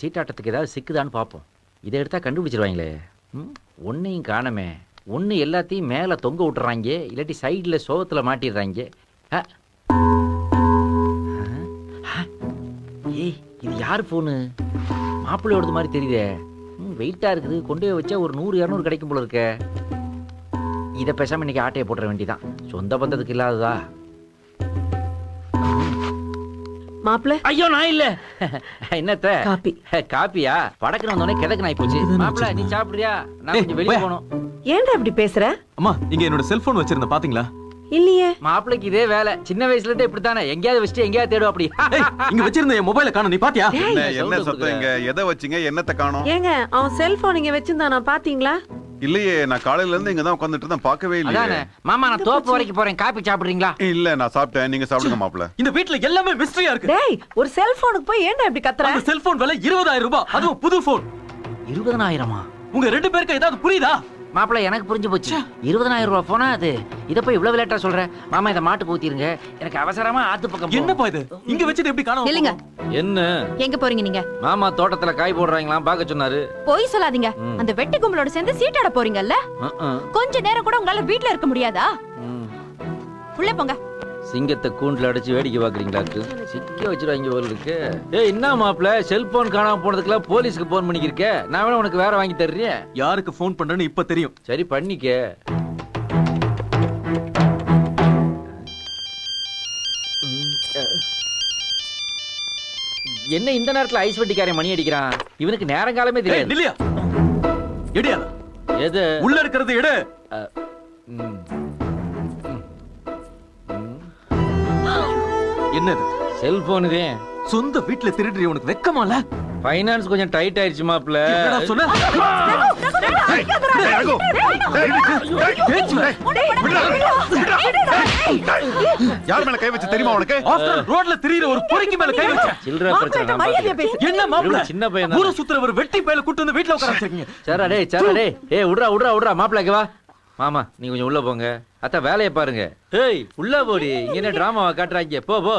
சீட்டாட்டத்துக்கு ஏதாவது சிக்குதான்னு பார்ப்போம். இதை எடுத்தால் கண்டுபிடிச்சிருவாங்களே. ம்? ஒன்றையும் காணமே. ஒன்று எல்லாத்தையும் மேலே தொங்க விட்டுறாங்க இல்லாட்டி சைடில் சோகத்தில் மாட்டிடுறாங்க. ஏய் இது யார் ஃபோனு மாப்பிள்ளையோடது மாதிரி தெரியுதே. ம் வெயிட்டாக இருக்குது. கொண்டு போய் வச்சா ஒரு நூறு இரநூறு கிடைக்கும் போல இருக்க. இதை பேசாமல் இன்றைக்கி ஆட்டையை போட்டுற வேண்டியதான் சொந்த பந்தத்துக்கு இல்லாததா? மாப்பிள்ள? ஐயோ நான் இல்ல. என்னத்த? காப்பி. காப்பியா? படக்குன்னு வந்தோடனே கிதக்கு நாய் போச்சு மாப்பிள நீ சாப்பிடுறியா? நான் கொஞ்சம் வெளியே போயா. போகணும். ஏன்டா இப்படி பேசுற? அம்மா இங்க என்னோட செல்போன் வச்சிருந்த பாத்தீங்களா? இல்லையே. மாப்பிளைக்கு இதே வேலை. சின்ன வயசுல இருந்தே இப்படித்தானே? எங்கேயாவது வச்சுட்டு எங்கேயாவது தேடும் அப்படி. இங்க வச்சிருந்த என் மொபைல காணோம் நீ பாத்தியா? என்ன சத்தம் இங்க எதை வச்சீங்க? என்னத்த காணோம்? ஏங்க அவன் செல்போன் இங்க வச்சிருந்தானா பாத்தீங்களா? இல்லையே நான் காலையில இருந்து இங்க தான் உட்கார்ந்துட்டு இருந்தேன் பார்க்கவே அதானே? இல்லையே மாமா நான் தோப்பு வரைக்கும் போறேன் காப்பி சாப்பிடுறீங்களா? இல்ல நான் சாப்பிட்டேன் நீங்க சாப்பிடுங்க மாப்பிள இந்த வீட்ல எல்லாமே மிஸ்டரியா இருக்கு. டேய் ஒரு செல்போனுக்கு போய் ஏன்டா இப்படி கத்துற? அந்த செல்போன் விலை இருபதாயிரம் ரூபாய் அதுவும் புது போன் இருபதனாயிரமா? உங்க ரெண்டு பேருக்கு ஏதாவது புரியுதா? மாப்பிள எனக்கு புரிஞ்சு போச்சு. இருபதனாயிரம் ரூபாய் போனா அது. இதை போய் இவ்வளவு லேட்டா சொல்ற? மாமா இதை மாட்டு ஊத்திருங்க. எனக்கு அவசரமா ஆத்து பக்கம். என்னப்பா இது? இங்க வச்சுட்டு எப்படி காணோம்? இல்லைங்க. என்ன? எங்க போறீங்க நீங்க? மாமா தோட்டத்துல காய் போடுறாங்களாம் பார்க்க சொன்னாரு. போய் சொல்லாதீங்க. அந்த வெட்டி கும்பலோட சேர்ந்து சீட்டாட போறீங்கல்ல. கொஞ்ச நேரம் கூட உங்களால வீட்ல இருக்க முடியாதா. உள்ள போங்க. சிங்கத்தை கூண்டுல அடைச்சு வேடிக்கை பாக்குறீங்களாக்கு சிக்க வச்சிருவாங்க இருக்கு. ஏய் என்ன மாப்பிள? செல்போன் காணாம போனதுக்குலாம் போலீஸ்க்கு போன் பண்ணிக்கிருக்க? நான் வேணா உனக்கு வேற வாங்கி தர்றேன். யாருக்கு ஃபோன் பண்றேன்னு இப்ப தெரியும். சரி பண்ணிக்க. என்ன இந்த நேரத்துல ஐஸ் வட்டிக்காரன் மணி அடிக்கிறான்? இவனுக்கு நேரங்காலமே தெரியாது. நில்லியா? எடியா எது? உள்ள இருக்கிறது எடு. என்னது செல்போன் இதே சொந்த வீட்ல திருடுறி உனக்கு வெக்கமால ஃபைனான்ஸ் கொஞ்சம் டைட் ஆயிடுச்சு என்னடா சொன்ன. யார் மேல கை வச்சு தெரியுமா உனக்கு ஆஃப்டர் ரோட்ல திரியிற ஒரு பொறுக்கி மேல கை வச்ச சில்லற பிரச்சனை என்ன இவரு சின்ன பையன் ஊரை சுத்துற ஒரு வெட்டி பையல கூட்டு வந்து வீட்ல உட்கார வச்சிருக்கீங்க சரா டேய் சரா டேய் ஏய் விட்றா விட்றா விட்றா இங்க வா மாமா நீ கொஞ்சம் உள்ள போங்க. அத்தா வேலையை பாருங்க. ஏய் உள்ள போடி. இங்க என்ன டிராமாவா காட்டுறாங்க? போ போ.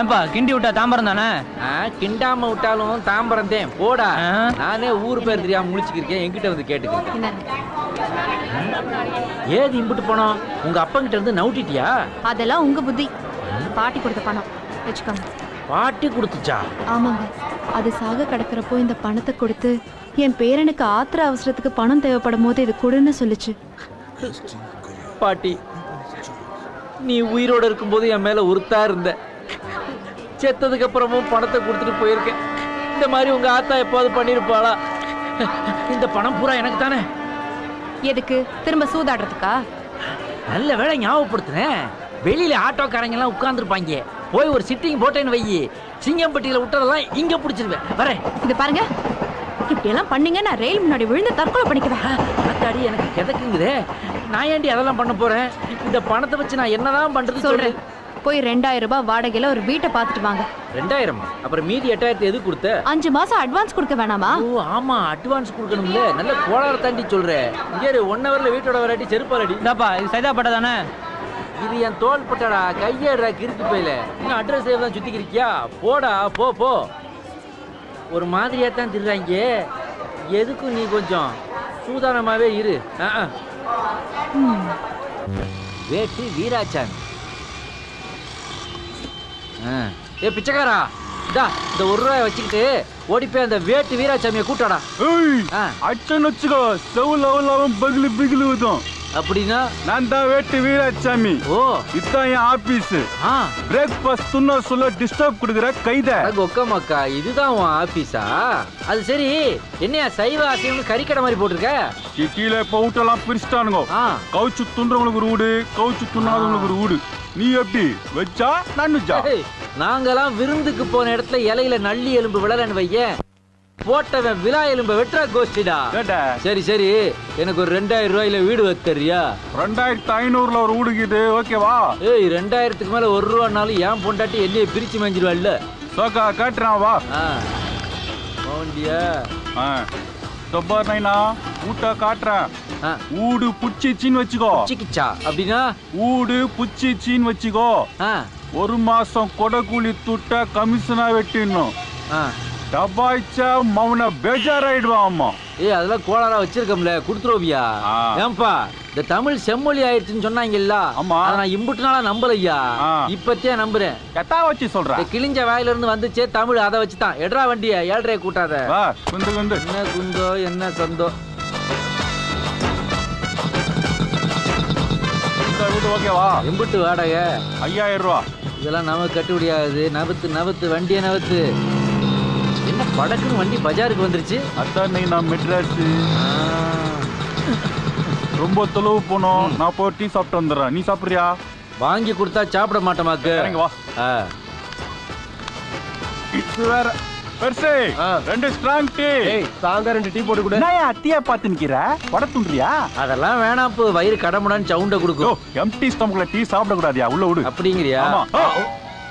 ஏன்பா கிண்டி விட்டா தாம்பரம் தானே? கிண்டாம விட்டாலும் தாம்பரம் தேன். போடா. ஆ. நானே ஊர் பேர் தெரியாம முழிச்சுக்கிருக்கேன். என்கிட்ட வந்து கேட்டுக்கிறேன் இந்தாங்க. ஏது இம்புட்டு போனோம்? உங்க அப்பங்கிட்ட இருந்து நவுட்டிட்டியா? அதெல்லாம் உங்க புத்தி. பாட்டி கொடுத்த பணம். வச்சுக்கோங்க. பாட்டி கொடுத்துச்சா? ஆமாங்க. அது சாக கிடக்கிறப்போ இந்த பணத்தை கொடுத்து என் பேரனுக்கு ஆத்திர அவசரத்துக்கு பணம் தேவைப்படும் போது இது கொடுன்னு சொல்லுச்சு. பாட்டி நீ உயிரோட இருக்கும்போது என் மேல உறுத்தா இருந்த. செத்ததுக்கு அப்புறமும் பணத்தை கொடுத்துட்டு போயிருக்கேன். இந்த மாதிரி உங்க ஆத்தா எப்போது பண்ணிருப்பாளா? இந்த பணம் பூரா எனக்கு தானே? எதுக்கு? திரும்ப சூதாடுறதுக்கா? நல்ல வேலை ஞாபகப்படுத்துனேன். வெளியில ஆட்டோக்காரங்க எல்லாம் உட்கார்ந்துருப்பாங்க. போய் ஒரு சிட்டிங் போட்டேன்னு வையி. சிங்கம்பட்டியில விட்டதெல்லாம் இங்க பிடிச்சிருவேன். வரேன். இது பாருங்க. இப்படி எல்லாம் பண்ணீங்க நான் ரயில் முன்னாடி விழுந்து தற்கொலை பண்ணிக்குவேன். ஆத்தாடி எனக்கு கிதக்குங்குதே நான் ஏண்டி அதெல்லாம் பண்ண போறேன்? இந்த பணத்தை வச்சு நான் என்னதான் பண்றது சொல்றேன். போய் ரெண்டாயிரம் ரூபாய் வாடகையில ஒரு வீட்டை பார்த்துட்டு வாங்க. ரெண்டாயிரம்? அப்புறம் மீதி எட்டாயிரத்தி எது கொடுத்த? அஞ்சு மாசம் அட்வான்ஸ் கொடுக்க வேணாமா? ஓ ஆமா அட்வான்ஸ் கொடுக்கணும்ல. நல்ல கோளாறு தாண்டி சொல்றேன் இங்கே ஒன் ஹவர்ல வீட்டோட வராட்டி செருப்பாலடி. இந்தாப்பா இது சைதாப்பட்டா தானே? இது என் தோல் பட்டடா கையேடுறா கிறுக்கு பையில. இன்னும் அட்ரஸ் தான் சுத்திக்கிறியா? போடா போ போ. ஒரு மாதிரியா தான் திருறாங்க எதுக்கும் நீ கொஞ்சம் சூதானமாவே இரு. வேட்டு வீராச்சாமி. ஆ. ஏ பிச்சைக்காரா? இதா இந்த ஒரு ரூபாய் வச்சுக்கிட்டு ஓடி போய் அந்த வேட்டு வீராசாமியை கூட்டாடா அச்சன் வச்சுக்கோ. செவு லவ் பகிலு பிகிலு ஊதும் அப்படின்னா? நான் தான் வேட்டு வீராசாமி ஓ. இதுதான் என் ஆபீஸ். ஆ. பிரேக்ஃபாஸ்ட் துண்ண சொல்ல டிஸ்டர்ப் கொடுக்குற கைத. ஒக்கமாக்கா இதுதான் உன் ஆபீஸா? அது சரி என்னையா சைவ அசைவம்னு கறிக்கடை மாதிரி போட்டிருக்க? சிட்டியில இப்ப வீட்டெல்லாம் பிரிச்சுட்டானுங்க. கவுச்சு துண்டுறவங்களுக்கு ஒரு வீடு கவுச்சு துண்ணாதவங்களுக்கு ஒரு வீடு நீ எப்படி? வச்சா நான் நாங்கெல்லாம் விருந்துக்கு போன இடத்துல இலையில நள்ளி எலும்பு விழலன்னு வையேன். போட்டவன் விழா எலும்பை வெட்டுறா கோஷ்டிடா. சரி சரி. எனக்கு ஒரு ரெண்டாயிரம் ரூபாயில வீடு வைத்தறியா? ரெண்டாயிரத்தி ஐநூறுல ஒரு வீடுக்குது ஓகேவா ஏய் ரெண்டாயிரத்துக்கு மேல ஒரு ரூபானாலும் ஏன் பொண்டாட்டி என்னைய பிரிச்சு மேஞ்சிருவாள்ல சோக்கா கேட்டுறான் வா. ஆ. தொப்பார் நைனா ஊட்ட காட்டுறேன் ஊடு புச்சிச்சின்னு வச்சுக்கோ. சிக்கிச்சா அப்படின்னா? ஊடு புச்சிச்சின்னு வச்சுக்கோ. ஒரு மாசம் கொடக்கூலி துட்ட கமிஷனா வெட்டிடணும். ஆ. டபாய்ச்சா மவன பேஜாராயிடுவான் அம்மா. ஏய் அதெல்லாம் கோளாரா வச்சிருக்கோம்ல குடுத்துருவியா. ஏன்பா இந்த தமிழ் செம்மொழி ஆயிடுச்சுன்னு சொன்னாங்கல்ல ஆமா. அதை நான் இம்புட்டு நாளா நம்பலையா? ஆ. இப்பத்தியே நம்புறேன். எத்தா வச்சு சொல்ற? இந்த கிழிஞ்ச வாயில இருந்து வந்துச்சே தமிழ் அதை வச்சுதான். எட்ரா வண்டிய ஏழ்றைய கூட்டாத. வா குந்து குந்து. என்ன குந்தோ என்ன சந்தோ. ஓகேவா எம்புட்டு வாடகை. ஐயாயிரம் ரூபா. இதெல்லாம் நமக்கு கட்டுப்படியாகுது நவுத்து நவுத்து வண்டிய நவுத்து. என்ன படக்குன்னு வண்டி பஜாருக்கு வந்துருச்சு. அதான் நான் மெட்ராஸ். ரொம்ப தொலைவு போனோம். நான் போய் டீ சாப்பிட்டு வந்துடுறேன். நீ சாப்பிடுறியா? வாங்கி கொடுத்தா சாப்பிட மாட்டோமாக்கு வா. இது வேற. பெருசு. ரெண்டு ஸ்ட்ராங் டீ. தாங்க ரெண்டு டீ போட்டு கூட. நான் அத்தியா பார்த்து நிக்கிற? வட அதெல்லாம் வேணாம் இப்போ வயிறு கடமுடான்னு சவுண்ட கொடுக்கும். எம்டி ஸ்டமக்ல டீ சாப்பிட கூடாதியா உள்ள விடு. அப்படிங்கிறியா? ஆமா.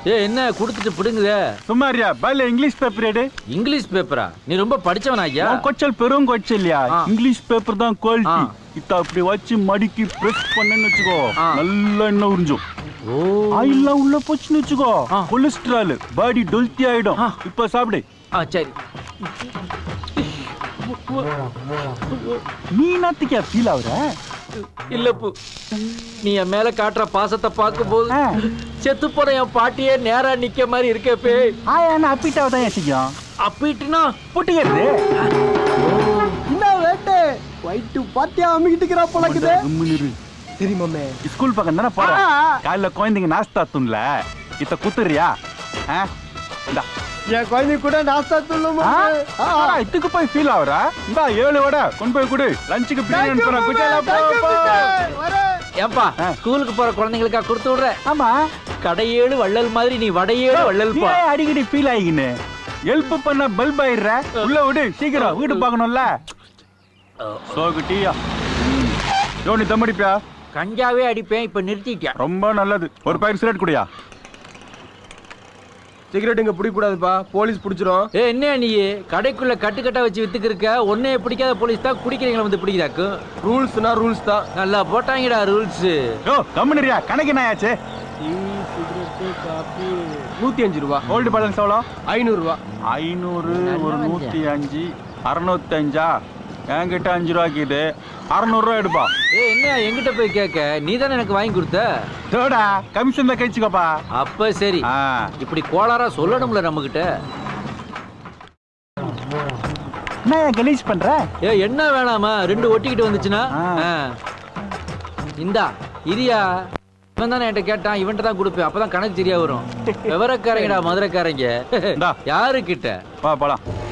ஏ என்ன குடுத்துட்டு பிடுங்குதே? சும்மா இருயா பல்ல இங்கிலீஷ் பேப்பர் எடு. இங்கிலீஷ் பேப்பரா நீ ரொம்ப படிச்சவனா ஐயா கொச்சல் பெரும் கொச்சல்யா. இங்கிலீஷ் பேப்பர் தான் குவாலிட்டி. இத அப்படி வச்சு மடிக்கி பிரஸ் பண்ணேன்னு வச்சுக்கோ. நல்லா எண்ணெய் உறிஞ்சும். ஓ. ஆயில்லாம் உள்ள போச்சுன்னு வச்சுக்கோ. கொலஸ்ட்ரால் பாடி டொல்த்தி ஆயிடும். இப்ப சாப்பிடு. ஆ சரி. நீ ஃபீல் ஆகுற இல்ல பூ. நீ என் மேல காட்டுற பாசத்தை பார்க்கும்போது. செத்து போன என் பாட்டியே நேரா நிக்க மாதிரி இருக்கே ஆயா நான் அப்பிட்டாவ தான் யோசிக்கும் அப்பிட்டுனா புட்டிக்கிறது என்ன வேட்டை. வயிற்று பாத்தியா அம்மிக்கிட்டு இருக்கிறா பழக்குது தெரியுமாமே ஸ்கூல் பக்கம் தானே போற காலைல குழந்தைங்க நாஸ்தா துண்ல. இத்த குத்துறியா? ஆ? இந்தா. என் குழந்தை கூட நாஸ்தா சொல்லுமா? இதுக்கு போய் ஃபீல் ஆகுற இந்தா ஏழு வடை. கொண்டு போய் கொடு. லஞ்சுக்கு பிரியாணி அனுப்புறேன். குஜாலா போ, போ. ஏன்பா ஆ. ஸ்கூலுக்கு போற குழந்தைங்களுக்கா கொடுத்து விடுற? ஆமா. கடையேழு வள்ளல் மாதிரி நீ வடையேழு வள்ளல் பா அடிக்கடி ஃபீல் ஆகின்னு ஹெல்ப் பண்ண பல்ப் ஆயிடுற? உள்ள விடு சீக்கிரம். வீடு பார்க்கணும்ல. சோகு டீயா? யோ நீ தம் அடிப்பியா? கஞ்சாவே அடிப்பேன் இப்ப நிறுத்திட்டியா ரொம்ப நல்லது. ஒரு பாக்கெட் சிகரெட் குடியா? சிகரெட் இங்க பிடிக்க கூடாதுப்பா போலீஸ் பிடிச்சிரும். ஏ என்ன நீ? கடைக்குள்ள கட்டுக்கட்டா வச்சு வித்துக்கு இருக்க ஒன்னே பிடிக்காத போலீஸ் தான் குடிக்கிறீங்களா வந்து பிடிக்குதாக்கு ரூல்ஸ்னா ரூல்ஸ் தான். நல்லா போட்டாங்கடா ரூல்ஸ். யோ கம்முனியா கணக்கு என்ன ஆச்சு? நூத்தி அஞ்சு ரூபா கோல்டு பேலன்ஸ் எவ்வளோ? ஐநூறு ரூபா ஐநூறு ஒரு நூத்தி அஞ்சு அறுநூத்தி அஞ்சா என்கிட்ட அஞ்சு ரூபாய்க்கு இது. அறுநூறுவா எடுப்பா. ஏ என்ன என்கிட்ட போய் கேட்க? நீ தானே எனக்கு வாங்கி கொடுத்த? தோடா கமிஷன்ல கழிச்சுக்கோப்பா அப்ப சரி. இப்படி கோளாரா சொல்லணும்ல நம்ம கிட்ட என்ன கலீஸ் பண்ற? ஏ என்ன வேணாமா? ரெண்டு ஒட்டிக்கிட்டு வந்துச்சுன்னா. இந்தா இரியா. இவன் தானே என்கிட்ட கேட்டான். இவன்ட்ட தான் கொடுப்பேன். அப்பதான் கணக்கு சரியா வரும். விவரக்காரங்கடா மதுரைக்காரங்க. இந்தா. யாரு கிட்ட வா போலாம். ஆ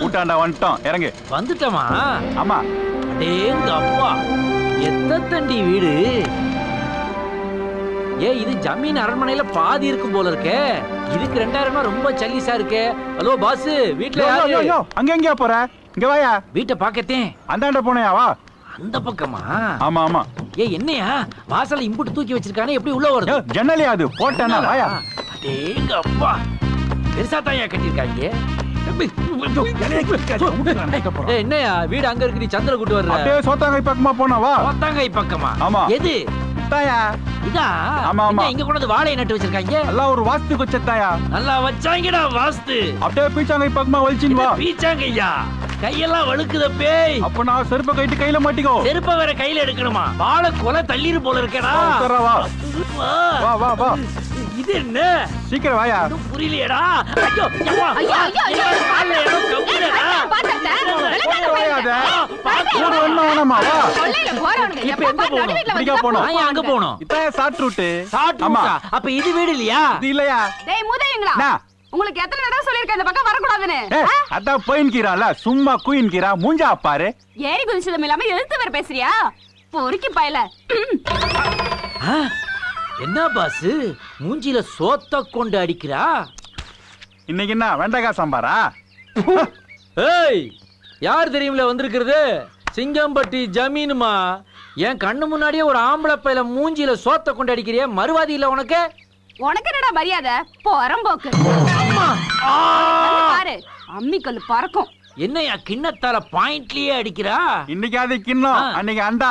கூட்டாண்டா வந்துட்டோம். இறங்கு. வந்துட்டமா? ஆமா. அடேங்க அப்பா. எத்த தண்டி வீடு? ஏ இது ஜமீன் அரண்மனையில பாதி இருக்கும் போல இருக்கே. இதுக்கு ரெண்டாயிரம் ரொம்ப சல்லிசா இருக்கே. ஹலோ பாஸ் வீட்ல யாரு? அங்க எங்கயா போற? இங்க வாயா. வீட்டை பாக்கத்தேன் அந்தாண்ட போனையா வா. அந்த பக்கமா? ஆமா ஆமா. ஏ என்னையா? வாசல்ல இம்புட்டு தூக்கி வச்சிருக்கானே எப்படி உள்ள வருது ஜன்னலியா அது. போட்டேன்னா வாயா. அடேங்க அப்பா. பெருசா தான் கட்டியிருக்காங்க என்னையா? வீடு அங்க இருக்கு நீ சந்திர கூட்டு வர்ற. அப்படியே சோத்தாங்கை பக்கமா போனா வா. கோத்தாங்கை பக்கமா? ஆமா. எது? தாயா? இதா? ஆமா, ஆமா. இங்க கொண்டு வாழையை நட்டு வச்சிருக்காங்க? எல்லாம் ஒரு வாஸ்து கொச்சத்தாயா நல்லா வச்சாங்கடா வாஸ்து. அப்படியே பீச்சாங்கை பக்கமா வலிச்சின்னு வா. பீச்சாங்கய்யா கையெல்லாம் வழுக்குத பேய். அப்ப நான் செருப்பை கைட்டு கையில மாட்டிக்கோ. செருப்ப வேற கையில எடுக்கணுமா? வாழை கொலை தள்ளிரு போல இருக்கேடா. வா வா வா. இது என்ன? சீக்கிரம் வாயா. புரியலையேடா. ஐயோ ஐயோ, ஐயோ? உங்களுக்கு எத்தனை தடவை சொல்லிருக்கேன் இந்த பக்கம் வரக்கூடாதுன்னு. அதான் போயின்கிறான்ல சும்மா குயின்கிறா மூஞ்சா பாரு. ஏறி குதிச்சதும் இல்லாம எழுத்து பேசுறியா? பொறுக்கி பயல. என்ன பாஸ் மூஞ்சில சோத்த கொண்டு அடிக்கிறா? இன்னைக்கு என்ன வெண்டைக்காய் சாம்பாரா? ஏய் யார் தெரியுமில வந்திருக்கிறது? சிங்கம்பட்டி ஜமீனுமா? என் கண்ணு முன்னாடியே ஒரு ஆம்பளை பையில மூஞ்சில சோத்த கொண்டு அடிக்கிறிய? மறுவாதி இல்ல உனக்கு? உனக்கு என்னடா மரியாதை? பொறம்போக்கு. அம்மா! ஆ! வந்து பாரு அம்மிக்கல் பறக்கும். என்னையா கிண்ணத்தால பாயிண்ட்லயே அடிக்கிறா? இன்னைக்கு அது கிண்ணம். அன்னைக்கு அண்டா